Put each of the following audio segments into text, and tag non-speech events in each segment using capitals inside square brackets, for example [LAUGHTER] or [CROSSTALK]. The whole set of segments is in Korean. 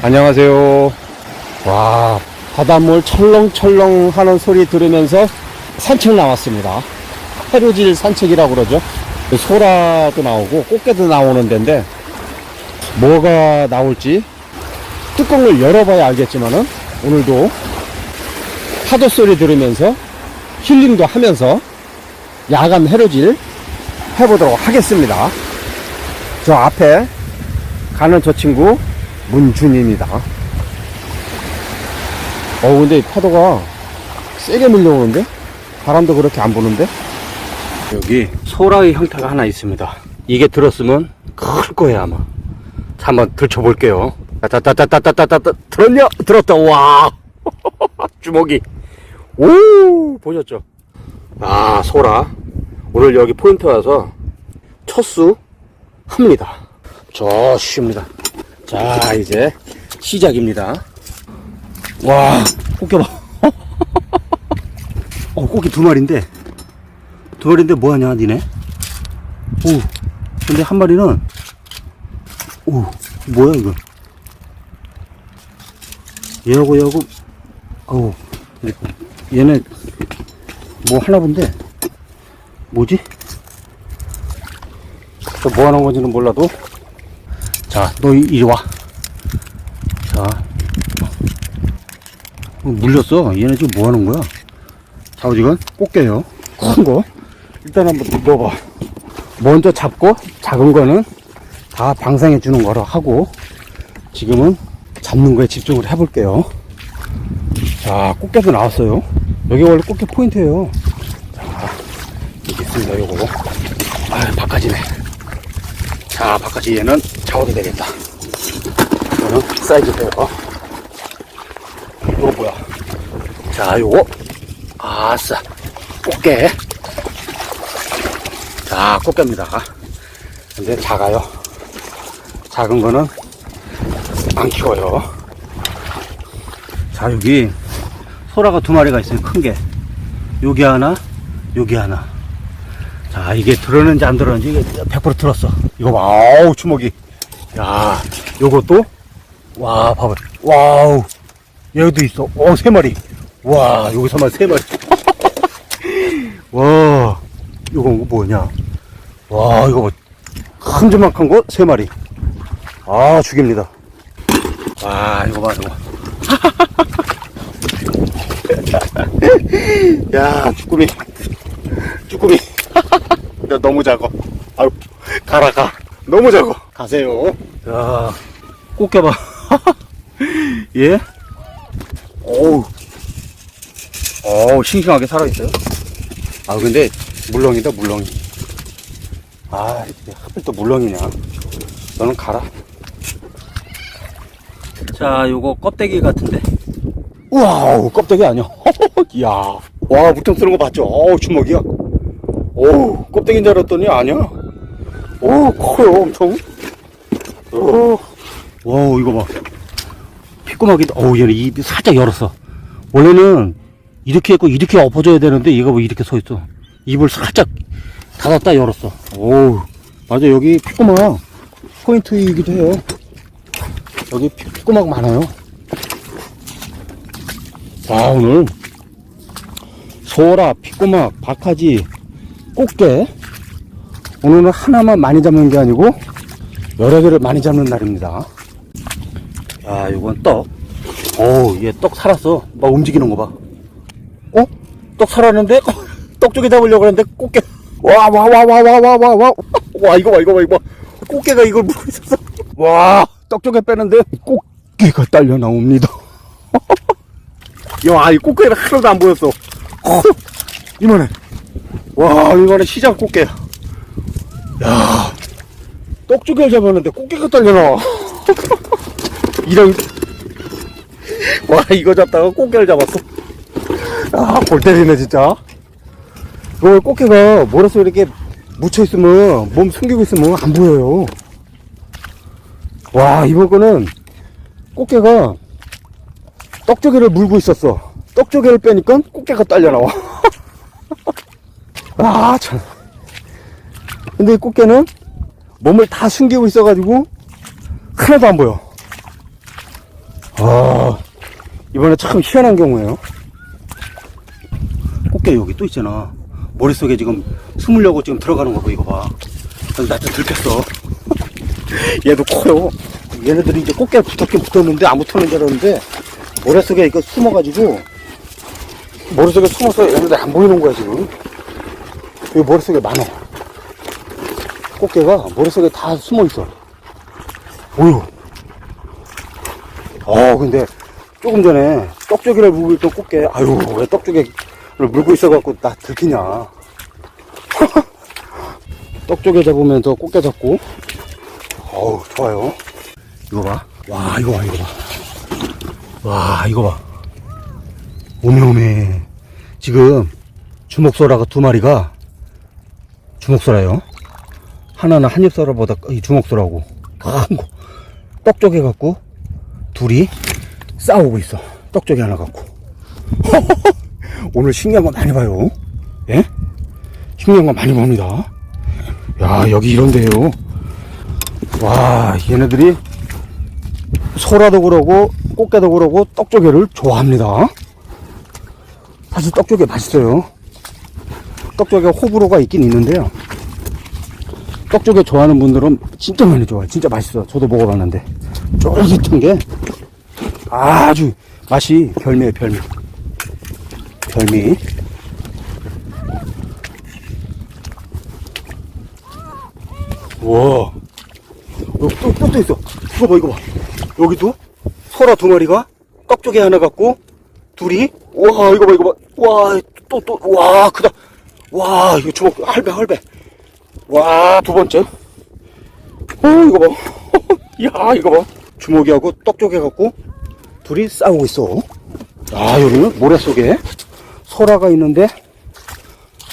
안녕하세요. 와, 바닷물 철렁철렁 하는 소리 들으면서 산책 나왔습니다. 해루질 산책이라고 그러죠. 소라도 나오고 꽃게도 나오는 데인데 뭐가 나올지 뚜껑을 열어봐야 알겠지만은 오늘도 파도 소리 들으면서 힐링도 하면서 야간 해루질 해보도록 하겠습니다. 저 앞에 가는 저 친구 문준입니다. 어 근데 이 파도가 세게 밀려오는데 바람도 그렇게 안 부는데 여기 소라의 형태가 하나 있습니다. 이게 들었으면 클 거예요 아마. 자, 한번 들춰볼게요. 따따따따따따따 들었냐? 들었다. 와 [LAUGHS] 주먹이 오 보셨죠? 아 소라 오늘 여기 포인트 와서 첫수 합니다. 좋습니다. 자, 이제 시작입니다. 와, 꽃게 봐. [LAUGHS] 어, 꽃게 두 마리인데. 두 마리인데 뭐하냐, 니네? 오, 근데 한 마리는, 오, 뭐야, 이거? 얘하고 얘하고, 어우, 얘네, 뭐 하나 본데? 뭐지? 또뭐 하는 건지는 몰라도 자, 너 이- 이리 와. 자. 어, 물렸어. 얘네 지금 뭐 하는 거야? 자, 지금 꽃게요. 큰 거. 일단 한번 넣어봐. 먼저 잡고, 작은 거는 다 방생해 주는 거로 하고, 지금은 잡는 거에 집중을 해볼게요. 자, 꽃게도 나왔어요. 여기 원래 꽃게 포인트예요. 자, 여기 있습니다, 요거. 아, 바깥이네. 자, 바깥이 얘는 잡아도 되겠다. 이거는 사이즈 돼요. 이거 뭐야? 자, 요거. 아싸. 꽃게. 자, 꽃게입니다. 근데 작아요. 작은 거는 안 키워요. 자, 여기 소라가 두 마리가 있어요. 큰 게. 여기 하나, 여기 하나. 자, 이게 들었는지 안 들었는지 이게 100% 들었어. 이거 봐. 아우, 주먹이. 야, 요것도 와, 봐봐. 와우. 얘도 있어. 어, 세 마리. 와, 여기서만 세 마리. [LAUGHS] 와, 이거 뭐냐? 와, 이거 뭐, 큼지막한 거 세 마리. 아, 죽입니다. 와, 이거 봐, 이거. [LAUGHS] 야, 쭈꾸미. 쭈꾸미. 야, 너무 작아. 아유, 가라, 가. 너무 작아. 가세요. 야, 꽃게 봐. [LAUGHS] 예? 어우. 어우, 싱싱하게 살아있어요. 아, 근데, 물렁이다, 물렁이. 아, 하필 또 물렁이냐. 너는 가라. 자, 요거 껍데기 같은데. 우와우, 껍데기 아니야. [LAUGHS] 이야. 와, 무통 쓰는 거 봤죠? 어우, 주먹이야. 오, 껍데기인 줄 알았더니 아니야. 오, 커요, 엄청. 오, 와우, 이거 봐. 피꼬막이, 어우, 얘는 입이 살짝 열었어. 원래는 이렇게 했고, 이렇게 엎어져야 되는데, 얘가 뭐 이렇게 서 있어. 입을 살짝 닫았다 열었어. 오, 맞아, 여기 피꼬막 포인트이기도 해요. 여기 피- 피꼬막 많아요. 아, 오늘 소라, 피꼬막, 박하지, 꽃게. 오늘은 하나만 많이 잡는 게 아니고 여러 개를 많이 잡는 날입니다. 야, 이건 떡. 오, 얘떡 살았어. 막 움직이는 거 봐. 어? 떡 살았는데 [LAUGHS] 떡 쪽에 잡으려고 했는데 꽃게. 와, 와, 와, 와, 와, 와, 와, 와. 와, 이거 봐, 이거 봐, 이거 봐. 꽃게가 이걸 물고 있었어. 와, 떡 쪽에 빼는데 꽃게가 딸려 나옵니다. [LAUGHS] 야, 이 꽃게는 하나도 안 보였어. 어, 이만해. 와, 이거는 시장 꽃게 야. 야, 떡조개를 잡았는데 꽃게가 딸려 나와. 이런, 와, 이거 잡다가 꽃게를 잡았어. 아, 골 때리네, 진짜. 이거 꽃게가 뭐라서 이렇게 묻혀있으면, 몸 숨기고 있으면 안 보여요. 와, 이번 거는 꽃게가 떡조개를 물고 있었어. 떡조개를 빼니까 꽃게가 딸려 나와. [LAUGHS] 아, 참. 근데 이 꽃게는 몸을 다 숨기고 있어가지고 하나도 안 보여. 아, 이번에 참 희한한 경우예요. 꽃게 여기 또 있잖아. 머릿속에 지금 숨으려고 지금 들어가는 거 봐, 이거 봐. 나좀 들켰어. [LAUGHS] 얘도 커요. 얘네들이 이제 꽃게 붙었긴 붙었는데 안 붙었는 줄 알았는데 머릿속에 이거 숨어가지고 머릿속에 숨어서 얘네들 안 보이는 거야, 지금. 여기 머릿속에 많아. 꽃게가 머릿속에 다 숨어 있어. 어휴. 어, 근데 조금 전에 떡조개를 물고 있던 꽃게, 아유, 왜 떡조개를 물고 있어갖고 나 들키냐. [LAUGHS] 떡조개 잡으면서 꽃게 잡고, 어우, 좋아요. 이거 봐. 와, 이거 봐, 이거 봐. 와, 이거 봐. 오메오메. 지금 주먹소라가 두 마리가 주먹소라요. 하나는 한입소라보다 이 주먹소라고 큰 거. 떡조개 갖고 둘이 싸우고 있어. 떡조개 하나 갖고. [LAUGHS] 오늘 신기한 거 많이 봐요. 예? 신기한 거 많이 봅니다. 야, 여기 이런데요. 와, 얘네들이 소라도 그러고 꽃게도 그러고 떡조개를 좋아합니다. 사실 떡조개 맛있어요. 떡조개 호불호가 있긴 있는데요. 떡조개 좋아하는 분들은 진짜 많이 좋아요. 진짜 맛있어. 저도 먹어봤는데. 쫄깃한 게 아주 맛이 별미에요, 별미. 별미. 우와. 여기 또, 또, 또 있어. 이거 봐, 이거 봐. 여기도 소라 두 마리가 떡조개 하나 갖고 둘이 와 이거 봐 이거 봐 와 또 또 와 크다 와 이거 주먹 할배 할배 와 두 번째. 어 이거 봐 야 [LAUGHS] 이거 봐. 주먹이하고 떡조개 갖고 둘이 싸우고 있어. 아 여기는 모래 속에 소라가 있는데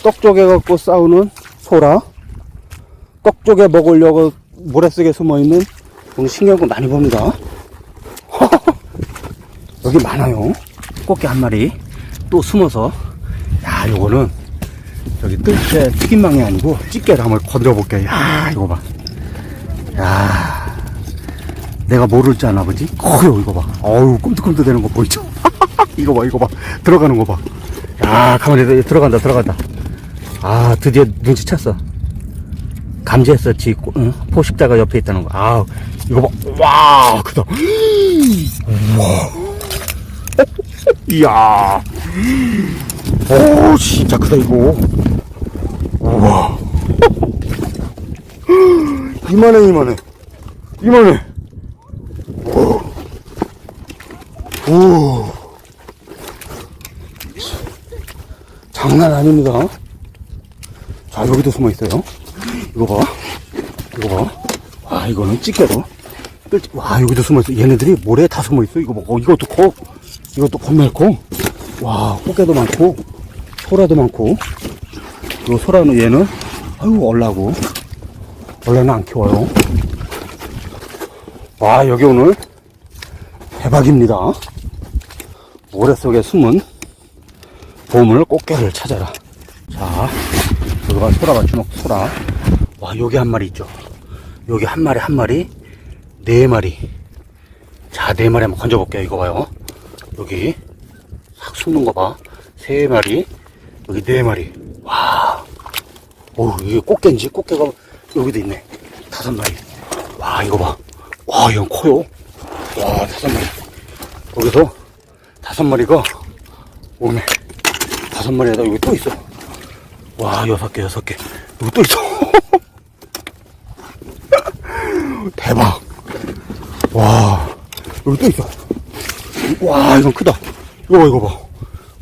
떡조개 갖고 싸우는 소라. 떡조개 먹으려고 모래 속에 숨어 있는 오늘 거 많이 봅니다. [LAUGHS] 여기 많아요. 꽃게 한 마리 또 숨어서. 야 요거는 여기 뜰때 튀김망이 아니고 집게를 한번 건드려 볼게요. 야 이거 봐. 야 내가 모를 줄 아나 보지? 커요 이거 봐. 어우 꿈틀꿈틀 되는 거 보이죠? [LAUGHS] 이거 봐 이거 봐 들어가는 거 봐. 야 가만히. 들어간다 들어간다. 아 드디어 눈치챘어. 감지했었지 응? 포식자가 옆에 있다는 거. 아 이거 봐. 와 크다. [GASPS] [LAUGHS] 이야. 오, 진짜 크다, 이거. 우와. 이만해, 이만해. 이만해. 오. 오. 장난 아닙니다. 자, 여기도 숨어 있어요. 이거 봐. 이거 봐. 와, 이거는. 끌- 와, 여기도 숨어 있어. 얘네들이 모래에 다 숨어 있어. 이거 봐. 어, 이것도 커. 이것도 겁나 커. 와, 꽃게도 많고, 소라도 많고. 요 소라는 얘는, 아유, 얼라고. 원래는 안 키워요. 와, 여기 오늘 대박입니다. 모래 속에 숨은 보물 꽃게를 찾아라. 자, 여기가 소라가 주먹 소라. 와, 여기 한 마리 있죠. 여기 한 마리, 한 마리, 네 마리. 자, 네 마리 한번 건져 볼게요. 이거 봐요. 여기 싹 숨는 거 봐. 세 마리, 여기 네 마리. 와, 오, 이게 꽃게인지 꽃게가 여기도 있네. 다섯 마리. 와, 이거 봐. 와, 이건 커요. 와, 다섯 마리. 여기서 다섯 마리가 오네. 다섯 마리에다 여기 또 있어. 와, 여섯 개, 여섯 개. 여기 또 있어. [LAUGHS] 대박. 와, 여기 또 있어. 와, 이건 크다. 이거 봐, 이거 봐.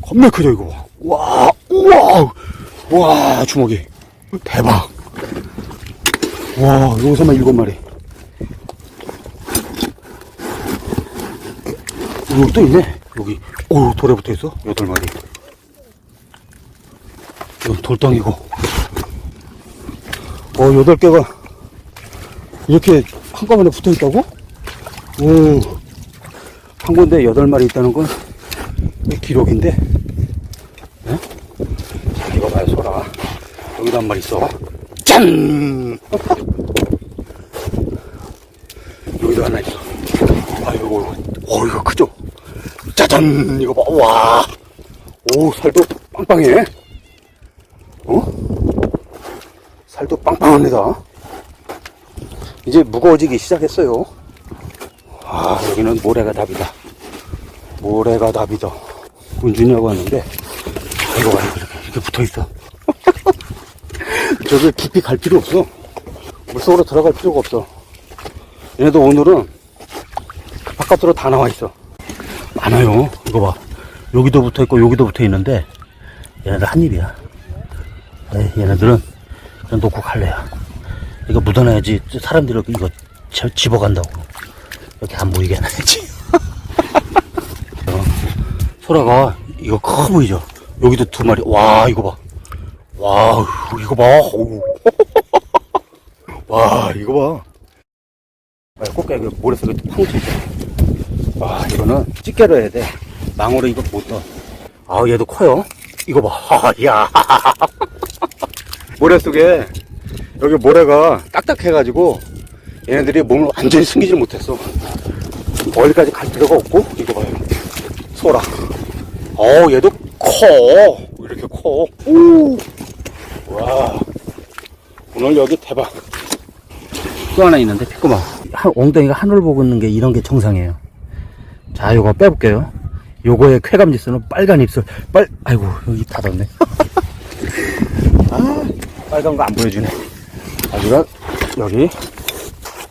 겁나 크죠, 이거 봐. 와, 우와, 와, 주먹이. 대박. 와, 여기서만 일곱 마리. 여기 또 있네. 여기, 오, 돌에 붙어 있어. 여덟 마리. 이건 돌덩이고. 어, 여덟 개가 이렇게 한꺼번에 붙어 있다고? 오. 한 군데 여덟 마리 있다는 건 기록인데. 네? 자, 이거 봐요, 소라. 여기도 한 마리 있어. 짠! 여기도 하나 있어. 아, 요거, 오, 이거 크죠? 짜잔! 이거 봐, 와! 오, 살도 빵빵해. 어? 살도 빵빵합니다. 이제 무거워지기 시작했어요. 아, 여기는 모래가 답이다. 모래가 답이다. 운준이하고 왔는데, 아이고, 아이고, 이렇게, 이렇게 붙어 있어. 저기 깊이 갈 필요 없어. 물속으로 들어갈 필요가 없어. 얘네도 오늘은 바깥으로 다 나와 있어. 많아요. 이거 봐. 여기도 붙어 있고, 여기도 붙어 있는데, 얘네들 한 입이야. 네, 얘네들은 그냥 놓고 갈래야. 이거 묻어놔야지 사람들이 이거 저- 집어간다고. 여기 안 보이게 해놔야지. [LAUGHS] 어, 소라가 이거 커 보이죠? 여기도 두 마리. 와, 이거 봐. 와, 이거 봐. [LAUGHS] 와, 이거 봐. 아, 꽃게 그 모래 속에 파묻혀 있어. 와, 이거는 집게로 해야 돼. 망으로 이거 못 넣어. 아, 얘도 커요. 이거 봐. 하, 야. [LAUGHS] 모래 속에 여기 모래가 딱딱해가지고 얘네들이 몸을 완전히 숨기지 못했어. 어디까지 갈 필요가 없고 이거 봐요. 소라. 어, 얘도 커. 이렇게 커. 오. 와. 오늘 여기 대박. 또 하나 있는데 피꼬마. 한 엉덩이가 하늘 보고 있는 게 이런 게 정상이에요. 자, 요거 빼볼게요. 요거의 쾌감 지수는 빨간 입술. 빨, 아이고, 여기 닫았네. [LAUGHS] 아, 빨간 거 안 보여주네. 여기가, 여기,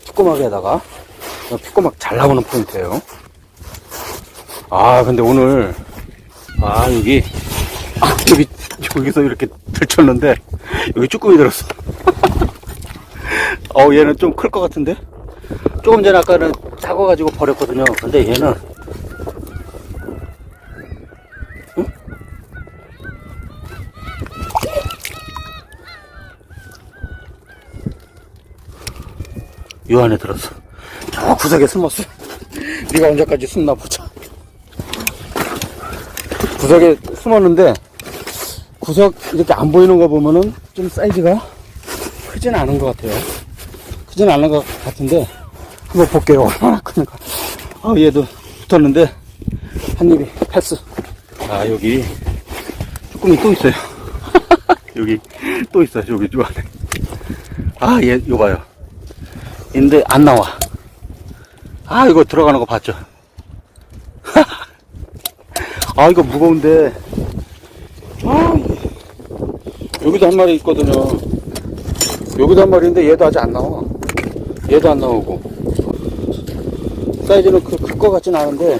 피꼬막에다가, 어, 피꼬막 잘 나오는 포인트예요 아, 근데 오늘, 아, 여기, 아, 여기, 여기서 이렇게 들쳤는데, 여기 쭈꾸미 들었어. [LAUGHS] 어, 얘는 좀 클 것 같은데? 조금 전에 아까는 작아가지고 버렸거든요. 근데 얘는, 요 안에 들었어. 저 구석에 숨었어. [LAUGHS] 네가 언제까지 숨나 보자. 구석에 숨었는데 구석 이렇게 안 보이는 거 보면은 좀 사이즈가 크진 않은 것 같아요. 크진 않은 것 같은데 한번 볼게요. [LAUGHS] 얼마나 큰가. 아 얘도 붙었는데 한 입이 패스. 아 여기 쭈꾸미 또 있어요. [LAUGHS] 여기 또 있어요. 여기 요 안에. 아얘 요 봐요. 근데 안 나와. 아, 이거 들어가는 거 봤죠? 아, 이거 무거운데. 아. 여기도 한 마리 있거든요. 여기도 한 마리인데 얘도 아직 안 나와. 얘도 안 나오고. 사이즈는 그, 클것 같진 않은데.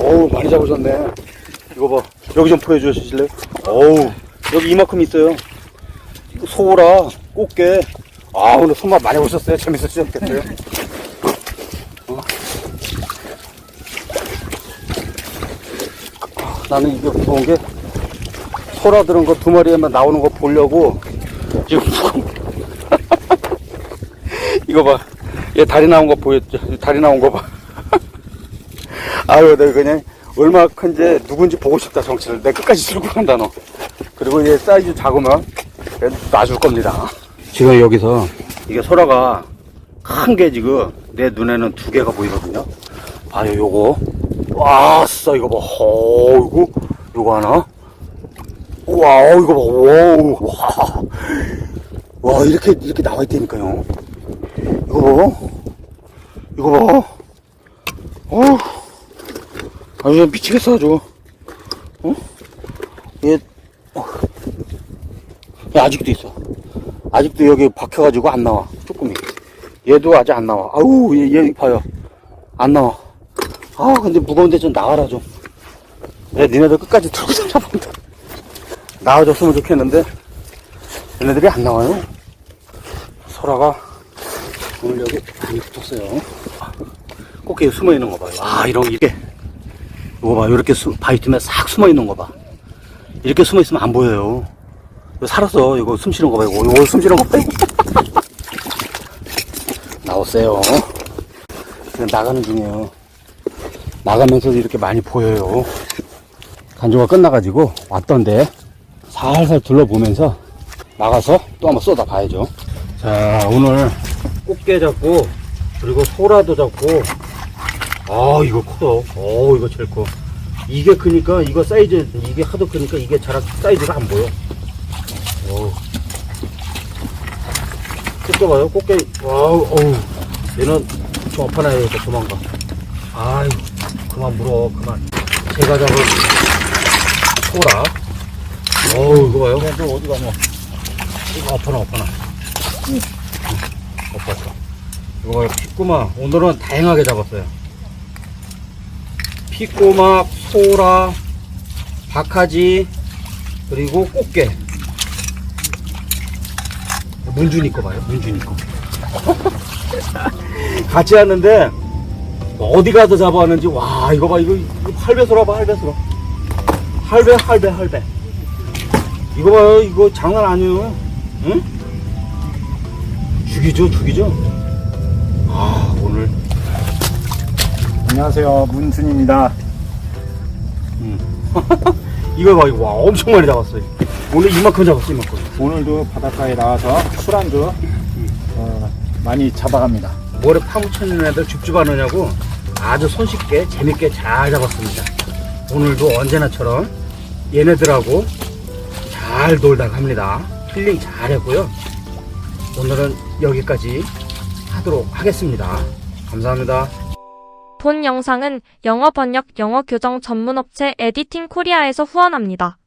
어우, 많이 잡으셨네. 이거 봐. 여기 좀 보여주실래요? 어우, 여기 이만큼 있어요. 소라, 꽃게. 아, 오늘 손맛 많이 오셨어요? 재밌으셨겠어요? 나는 이게 무서운 게, 소라 들은 거 두 마리에만 나오는 거 보려고, 지금, [LAUGHS] 이거 봐. 얘 다리 나온 거 보였죠? 다리 나온 거 봐. [LAUGHS] 아유, 내가 그냥 얼마나 큰지 누군지 보고 싶다, 정치를. 내 끝까지 들고 간다, 너. 그리고 얘 사이즈 작으면 놔줄 겁니다. 지금 여기서 이게 소라가 큰 게 지금 내 눈에는 두 개가 보이거든요. 아유, 요거. 와 싸, 이거 봐. 어이구, 요거 하나. 와, 이거 봐. 오, 와. 와, 이렇게, 이렇게 나와 있다니까요. 이거 봐. 이거 봐. 어 아주 미치겠어, 아주. 어? 얘, 어. 야, 아직도 있어. 아직도 여기 박혀가지고 안 나와. 쭈꾸미. 얘도 아직 안 나와. 아우, 얘, 얘 봐요. 안 나와. 아, 근데 무거운데 좀 나와라, 좀. 내 니네들 끝까지 들고 잡아본다. 나와줬으면 좋겠는데, 얘네들이 안 나와요. 소라가 오늘 여기 많이 붙었어요. 꽃게 숨어 있는 거 봐요. 아, 이런, 이게. 이거 봐, 이렇게 수, 바위 틈에 싹 숨어 있는 거 봐. 이렇게 숨어 있으면 안 보여요. 이거 살았어. 이거 숨 쉬는 거 봐. 이거, 이거 숨 쉬는 거 봐. 이거. 나오세요. 지금 나가는 중이에요. 나가면서도 이렇게 많이 보여요. 간조가 끝나가지고 왔던데 살살 둘러보면서 나가서 또 한번 쏟아 봐야죠. 자, 오늘 꽃게 잡고 그리고 소라도 잡고. 아 이거 커요 어 이거 제일 커. 이게 크니까 이거 사이즈 이게 하도 크니까 이게 잘 사이즈가 안 보여. 어. 꽃게 봐요 꽃게. 와우 어우. 얘는 좀돼 도망가 아이 그만 물어 그만. 제가 잡은 소라. 어우 이거 봐요. 너 어디 가냐? 이거 엎어놔 엎어놔. 응. 엎었어 이거 봐요. 피꼬마. 오늘은 다양하게 잡았어요. 피꼬막 소라 박하지 그리고 꽃게. 문준이 거 봐요. 문준이 거. [LAUGHS] 같이 왔는데 어디 가서 잡아왔는지 와 이거 봐 이거, 이거 할배소라 봐 할배소라 할배 할배 할배 이거 봐요 이거 장난 아니에요 응? 죽이죠 죽이죠 아 오늘 안녕하세요. 문순입니다. 음. [LAUGHS] 이거 봐 이거 와 엄청 많이 잡았어요 오늘 이만큼 잡았어 이만큼 오늘도 바닷가에 나와서 술안주 어, 많이 잡아갑니다. 모래 파묻혀있는 애들 줍줍 하느냐고 아주 손쉽게 재밌게 잘 잡았습니다. 오늘도 언제나처럼 얘네들하고 잘 놀다 갑니다. 힐링 잘 했고요. 오늘은 여기까지 하도록 하겠습니다. 감사합니다. 본 영상은 영어 번역 영어 교정 전문 업체 에디팅 코리아에서 후원합니다.